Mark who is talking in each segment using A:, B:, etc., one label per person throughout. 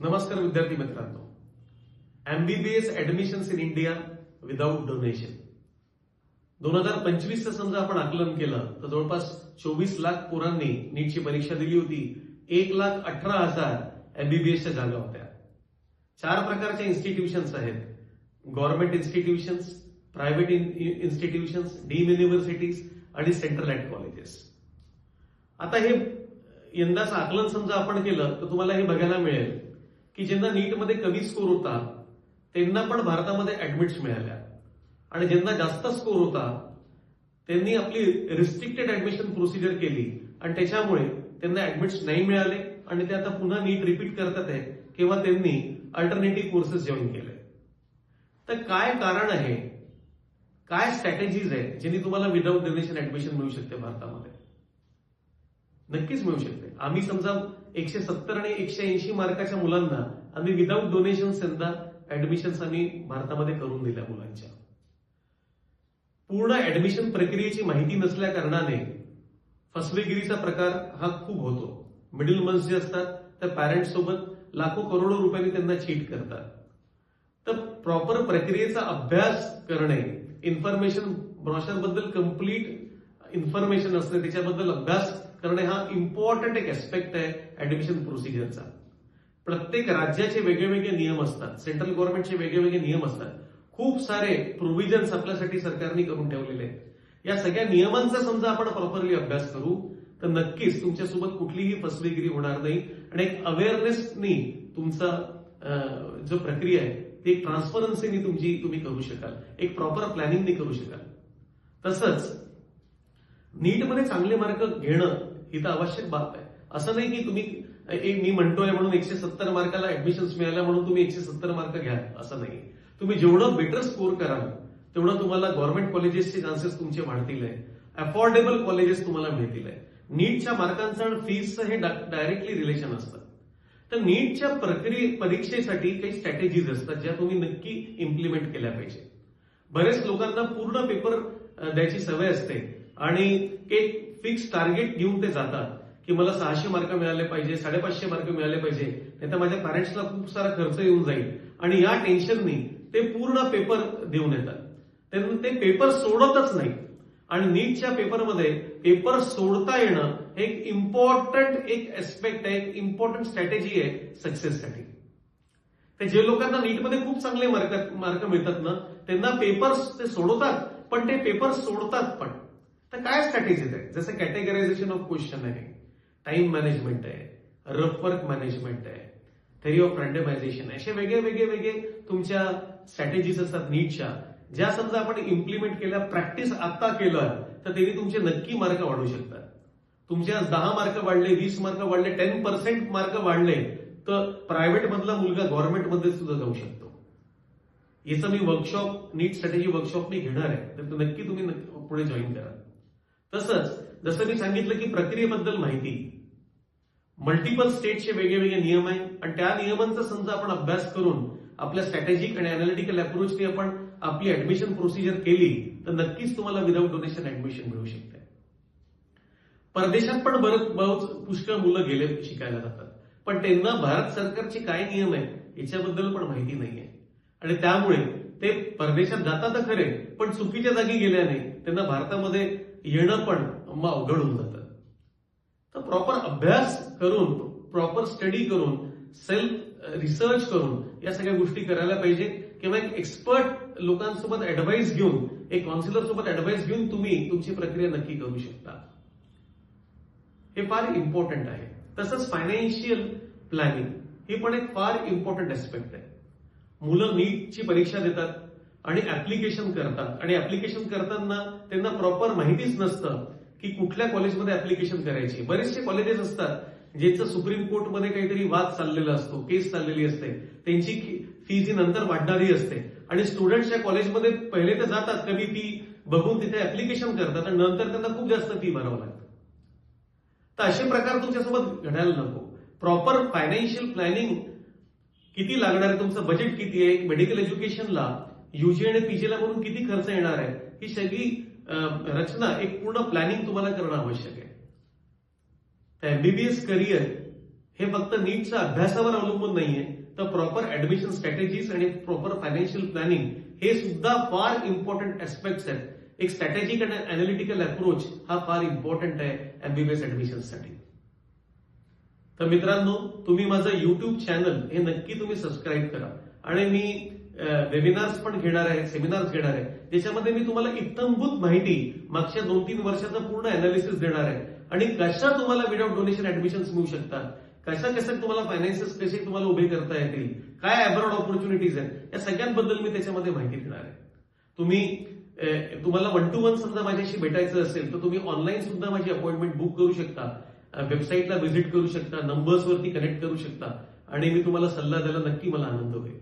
A: नमस्कार विद्यार्थी मित्रांनो. MBBS admissions in India without donation दोन हजार पंचवीसचं समजा आपण आकलन केलं तर जवळपास चोवीस लाख पोरांनी नीटची परीक्षा दिली होती. एक लाख अठरा हजार एमबीबीएसच्या जागा होत्या. चार प्रकारच्या इन्स्टिट्यूशन्स आहेत. Government institutions private institutions deemed universities आणि सेंट्रल अँड कॉलेजेस आता हे यंदाचं आकलन समजा आपण केलं तर तुम्हाला हे बघायला मिळेल. की ज्यांना नीटमध्ये कमी स्कोर होता त्यांना पण भारतामध्ये ऍडमिट्स मिळाल्या. आणि ज्यांना जास्त स्कोर होता त्यांनी आपली रिस्ट्रिक्टेड ऍडमिशन प्रोसिजर केली. आणि त्याच्यामुळे त्यांना ऍडमिट्स नाही मिळाले आणि ते आता पुन्हा नीट रिपीट करतात आहे किंवा त्यांनी अल्टरनेटिव्ह कोर्सेस जॉईन केले. तर काय कारण आहे? काय स्ट्रॅटेजीज आहे ज्यांनी तुम्हाला विदाऊट डोनेशन ऍडमिशन मिळू शकते भारतामध्ये? नक्कीच मिळू शकते. आम्ही समजा एकशे सत्तर आणि एकशे ऐंशी मार्काच्या मुलांना आम्ही विदाऊट डोनेशन यंदा ऍडमिशन्स आम्ही भारतामध्ये करून दिल्या मुलांच्या. पूर्ण ऍडमिशन प्रक्रियेची माहिती नसल्या कारणाने फसवेगिरीचा प्रकार हा खूप होतो. मिडल मंथ जे असतात त्या पॅरेंट्स सोबत लाखो करोडो रुपयांनी त्यांना चीट करतात. तर प्रॉपर प्रक्रियेचा अभ्यास करणे इन्फॉर्मेशन ब्रॉशरबद्दल कंप्लीट इन्फॉर्मेशन असणे त्याच्याबद्दल अभ्यास करणे हा इम्पॉर्टंट एक ऍस्पेक्ट आहे ऍडमिशन प्रोसिजरचा प्रत्येक राज्याचे वेगवेगळे नियम असतात. सेंट्रल गव्हर्नमेंटचे वेगळेवेगळे नियम असतात. खूप सारे प्रोव्हिजन्स आपल्यासाठी सरकारने करून ठेवलेले आहेत. या सगळ्या नियमांचा समजा आपण प्रॉपरली अभ्यास करू तर नक्कीच तुमच्यासोबत कुठलीही फसवेगिरी होणार नाही. आणि एक अवेअरनेसनी तुमचा जो प्रक्रिया आहे ती एक ट्रान्सपरन्सीनी तुमची तुम्ही करू शकाल. एक प्रॉपर प्लॅनिंगनी करू शकाल. तसंच नीटमध्ये चांगले मार्क घेणं ही तर आवश्यक बाब आहे. असं नाही की तुम्ही मी म्हणतोय म्हणून एकशे सत्तर मार्काला ऍडमिशन्स मिळाल्या म्हणून तुम्ही एकशे सत्तर मार्क घ्या असं नाही. तुम्ही जेवढं बेटर स्कोर कराल तेवढं तुम्हाला गव्हर्नमेंट कॉलेजेसचे चान्सेस तुमचे वाढतील आहे. अफोर्डेबल कॉलेजेस तुम्हाला मिळतील आहे. नीटच्या मार्कांचं आणि फीजचं हे डायरेक्टली रिलेशन असतं तर नीटच्या प्रक्रिये परीक्षेसाठी काही स्ट्रॅटेजीज असतात ज्या तुम्ही नक्की इम्प्लिमेंट केल्या पाहिजे. बरेच लोकांना पूर्ण पेपर द्यायची सवय असते आणि एक फिक्स टार्गेट घेऊन ते जातात. की मला सहाशे मार्क मिळाले पाहिजे साडेपाचशे मार्क मिळाले पाहिजे नाही तर माझ्या पॅरेंट्सला खूप सारा खर्च येऊन जाईल. आणि या टेन्शननी ते पूर्ण पेपर देऊन येतात. त्यातून ते पेपर सोडतच नाही. आणि नीटच्या पेपरमध्ये पेपर सोडता येणं हे एक इम्पॉर्टंट एक एस्पेक्ट आहे एक इम्पॉर्टंट स्ट्रॅटेजी आहे सक्सेससाठी ते जे लोकांना नीटमध्ये खूप चांगले मार्क मार्क मिळतात ना त्यांना पेपर ते सोडवतात पण ते पेपर सोडतात पण. तर काय स्ट्रॅटेजीज आहे जसं कॅटेगरायझेशन ऑफ क्वेश्चन आहे. टाइम मॅनेजमेंट आहे रफ वर्क मॅनेजमेंट आहे थेरी ऑफ रँडमायझेशन असे वेगळे वेगळे वेगळे तुमच्या स्ट्रॅटेजीज असतात नीटच्या ज्या समजा आपण इम्प्लिमेंट केल्या प्रॅक्टिस आता केलं तर त्यांनी तुमचे नक्की मार्क वाढू शकतात. तुमचे आज दहा मार्क वाढले वीस मार्क वाढले टेन पर्सेंट मार्क वाढले तर प्रायव्हेट मधला मुलगा गव्हर्नमेंटमध्ये सुद्धा जाऊ शकतो. याचं मी वर्कशॉप नीट स्ट्रॅटेजी वर्कशॉप मी घेणार आहे तर नक्की तुम्ही पुढे जॉईन करा. तसंच जसं मी सांगितलं की प्रक्रियेबद्दल माहिती मल्टिपल स्टेटचे वेगवेगळे नियम आहे आणि त्या नियमांचा समजा आपण अभ्यास करून आपल्या स्ट्रॅटेजिक आणि अनालिटिकल अप्रोचने आपण आपली ऍडमिशन प्रोसिजर केली तर नक्कीच तुम्हाला विदाऊट डोनेशन ऍडमिशन मिळू शकते. परदेशात पण बरं बहुत पुष्कळ मुलं गेले शिकायला जातात. पण त्यांना भारत सरकारचे काय नियम आहेत याच्याबद्दल पण माहिती नाहीये. आणि त्यामुळे ते परदेशात जातात तर खरे पण चुकीच्या जागी गेल्याने त्यांना भारतामध्ये येणं पण अवघड होऊन जातं. तर प्रॉपर अभ्यास करून प्रॉपर स्टडी करून सेल्फ रिसर्च करून या सगळ्या गोष्टी करायला पाहिजे. किंवा एक एक्सपर्ट लोकांसोबत ऍडवाइस घेऊन एक काउन्सिलर सोबत ऍडवाइस घेऊन तुम्ही तुमची प्रक्रिया नक्की करू शकता. हे फार इम्पॉर्टंट आहे. तसंच फायनान्शियल प्लॅनिंग हे पण एक फार इम्पॉर्टंट ऍस्पेक्ट आहे. मुलं नीटची परीक्षा देतात आणि ऍप्लिकेशन करतात. आणि ऍप्लिकेशन करताना त्यांना प्रॉपर माहितीच नसतं. की कुठल्या कॉलेजमध्ये ऍप्लिकेशन करायची? बरेचसे कॉलेजेस असतात ज्याचं सुप्रीम कोर्टमध्ये काहीतरी वाद चाललेला असतो केस चाललेली असते त्यांची फीज ही नंतर वाढणारी असते. आणि स्टुडंट्सच्या कॉलेजमध्ये पहिले तर जातात कमी फी बघून तिथे ऍप्लिकेशन करतात आणि नंतर त्यांना खूप जास्त फी भरावं लागतं. तर असे प्रकार तुमच्यासोबत घडायला नको. प्रॉपर फायनान्शियल प्लॅनिंग किती लागणार आहे तुमचं? बजेट किती आहे? मेडिकल एज्युकेशनला युजी आणि पीजीला म्हणून किती खर्च येणार आहे? ही सगळी रचना एक पूर्ण प्लॅनिंग तुम्हाला करणं आवश्यक आहे. तर एमबीबीएस करिअर हे फक्त नीटच्या अभ्यासावर अवलंबून नाहीये तर प्रॉपर ऍडमिशन स्ट्रॅटेजीज आणि प्रॉपर फायनान्शियल प्लॅनिंग हे सुद्धा फार इम्पॉर्टंट ऍस्पेक्ट्स आहेत. एक स्ट्रॅटेजिक आणि अनालिटिकल अप्रोच हा फार इम्पॉर्टंट आहे एमबीबीएस ऍडमिशनसाठी तर मित्रांनो तुम्ही माझं युट्यूब चॅनल हे नक्की तुम्ही सबस्क्राईब करा. आणि मी वेबिनार्स पण घेणार आहे सेमिनार्स घेणार आहे. त्याच्यामध्ये मी तुम्हाला इत्तमभूत माहिती मागच्या दोन तीन वर्षाचं पूर्ण अनालिसिस देणार आहे. आणि कशा तुम्हाला विदाउट डोनेशन ऍडमिशन मिळू शकतात? कशा कशा तुम्हाला फायनान्शियल कसे तुम्हाला उभे करता येतील? काय अब्रॉड ऑपॉर्च्युनिटीज आहेत? या सगळ्यांबद्दल मी त्याच्यामध्ये माहिती देणार आहे. तुम्ही तुम्हाला वन टू वन समजा माझ्याशी भेटायचं असेल तर तुम्ही ऑनलाईन सुद्धा माझी अपॉइंटमेंट बुक करू शकता. वेबसाईटला व्हिजिट करू शकता नंबर्सवरती कनेक्ट करू शकता. आणि मी तुम्हाला सल्ला द्यायला नक्की मला आनंद होईल.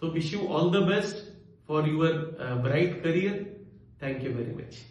A: So wish you all the best for your uh, bright career. Thank you very much.